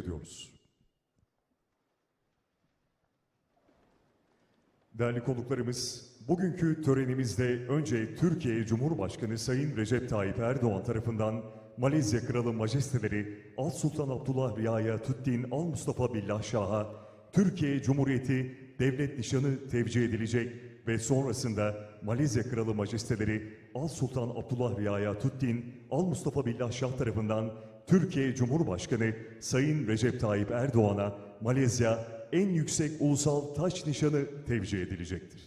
ediyoruz. Değerli konuklarımız, bugünkü törenimizde önce Türkiye Cumhurbaşkanı Sayın Recep Tayyip Erdoğan tarafından Malezya Kralı Majesteleri Al Sultan Abdullah Riaya Tüddin Al Mustafa Billah Şah'a Türkiye Cumhuriyeti Devlet Nişanı tevcih edilecek ve sonrasında Malezya Kralı Majesteleri Al Sultan Abdullah Riaya Tüddin Al Mustafa Billah Şah tarafından Türkiye Cumhurbaşkanı Sayın Recep Tayyip Erdoğan'a Malezya en yüksek ulusal taç nişanı tevcih edilecektir.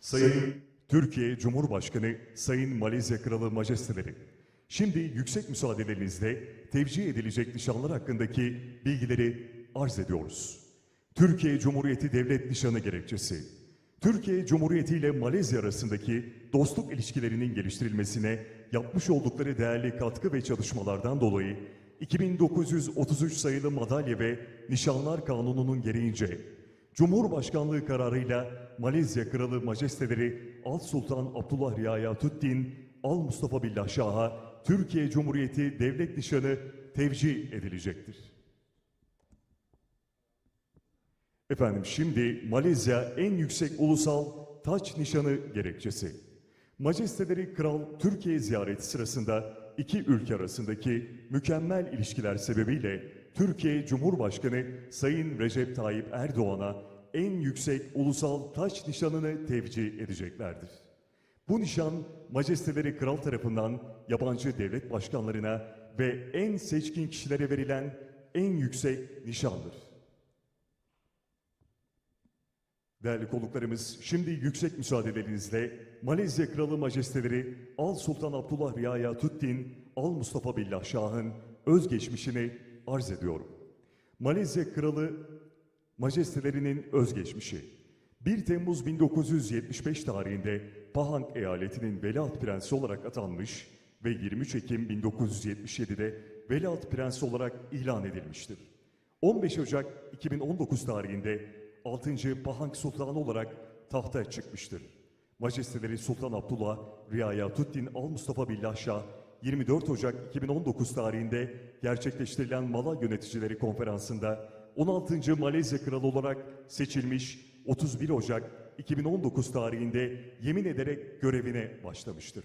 Sayın Türkiye Cumhurbaşkanı Sayın Malezya Kralı Majesteleri, şimdi yüksek müsaadelerinizle tevcih edilecek nişanlar hakkındaki bilgileri arz ediyoruz. Türkiye Cumhuriyeti Devlet Nişanı gerekçesi, Türkiye Cumhuriyeti ile Malezya arasındaki dostluk ilişkilerinin geliştirilmesine yapmış oldukları değerli katkı ve çalışmalardan dolayı 2933 sayılı madalya ve nişanlar kanununun gereğince Cumhurbaşkanlığı kararıyla Malezya Kralı Majesteleri Al Sultan Abdullah Riaya Tüddin Al Mustafa Billah Şah'a Türkiye Cumhuriyeti Devlet Nişanı tevcih edilecektir. Efendim şimdi Malezya en yüksek ulusal taç nişanı gerekçesi. Majesteleri Kral Türkiye ziyareti sırasında iki ülke arasındaki mükemmel ilişkiler sebebiyle Türkiye Cumhurbaşkanı Sayın Recep Tayyip Erdoğan'a en yüksek ulusal taç nişanını tevcih edeceklerdir. Bu nişan majesteleri kral tarafından yabancı devlet başkanlarına ve en seçkin kişilere verilen en yüksek nişandır. Değerli konuklarımız, şimdi yüksek müsaadelerinizle Malezya Kralı Majesteleri Al Sultan Abdullah Riaya Tüddin Al Mustafa Billah Şah'ın özgeçmişini arz ediyorum. Malezya Kralı Majestelerinin özgeçmişi 1 Temmuz 1975 tarihinde Pahang eyaletinin Veliaht Prensi olarak atanmış ve 23 Ekim 1977'de Veliaht Prensi olarak ilan edilmiştir. 15 Ocak 2019 tarihinde 6. Pahang Sultanı olarak tahta çıkmıştır. Majesteleri Sultan Abdullah Riaya Tüddin Al Mustafa Billah Şah 24 Ocak 2019 tarihinde gerçekleştirilen Mala Yöneticileri Konferansı'nda 16. Malezya Kralı olarak seçilmiş 31 Ocak 2019 tarihinde yemin ederek görevine başlamıştır.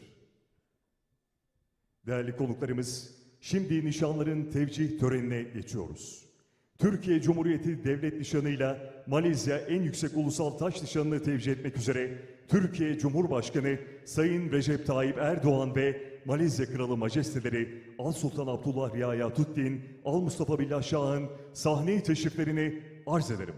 Değerli konuklarımız, şimdi nişanların tevcih törenine geçiyoruz. Türkiye Cumhuriyeti Devlet Nişanı'yla Malezya en yüksek ulusal taş nişanını tevcih etmek üzere Türkiye Cumhurbaşkanı Sayın Recep Tayyip Erdoğan ve Malezya Kralı Majesteleri Al Sultan Abdullah Riaya Tüddin Al Mustafa Billah Şah'ın sahneye teşriflerini arz ederim.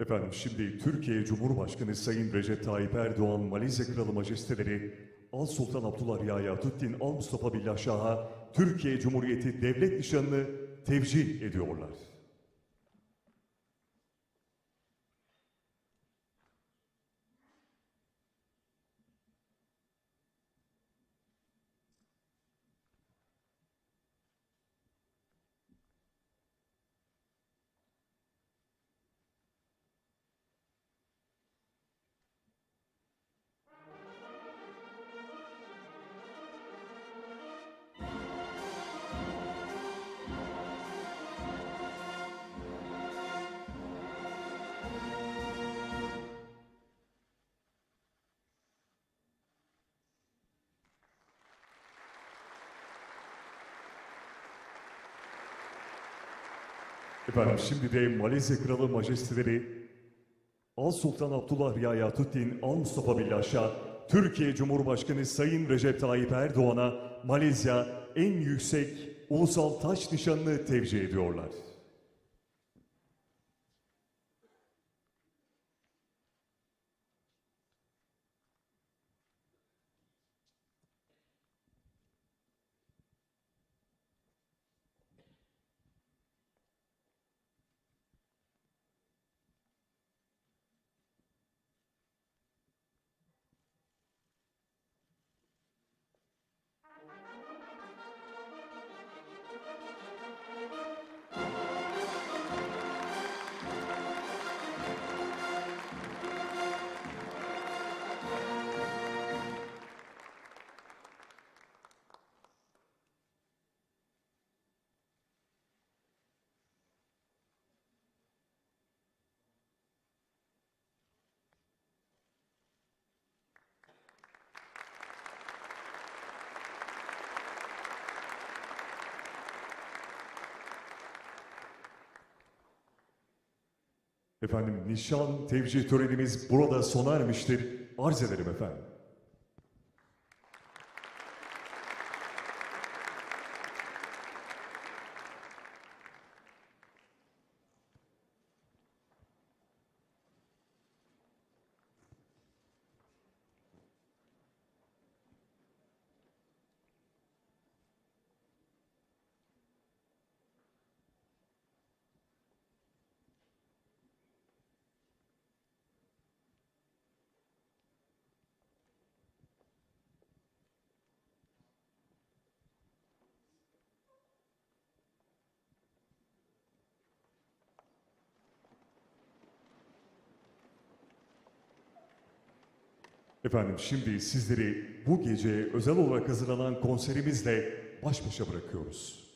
Efendim şimdi Türkiye Cumhurbaşkanı Sayın Recep Tayyip Erdoğan, Malezya Kralı Majesteleri Al Sultan Abdullah Riaya Tüddin Al Mustafa Billah Şah'a Türkiye Cumhuriyeti Devlet Nişanını tevcih ediyorlar. Efendim şimdi de Malezya Kralı Majesteleri Al Sultan Abdullah Riaya Tüddin Al Mustafa Billah Türkiye Cumhurbaşkanı Sayın Recep Tayyip Erdoğan'a Malezya en yüksek ulusal taç nişanını tevcih ediyorlar. Efendim nişan tevcih törenimiz burada sona ermiştir. Arz ederim efendim. Efendim şimdi sizleri bu gece özel olarak hazırlanan konserimizle baş başa bırakıyoruz.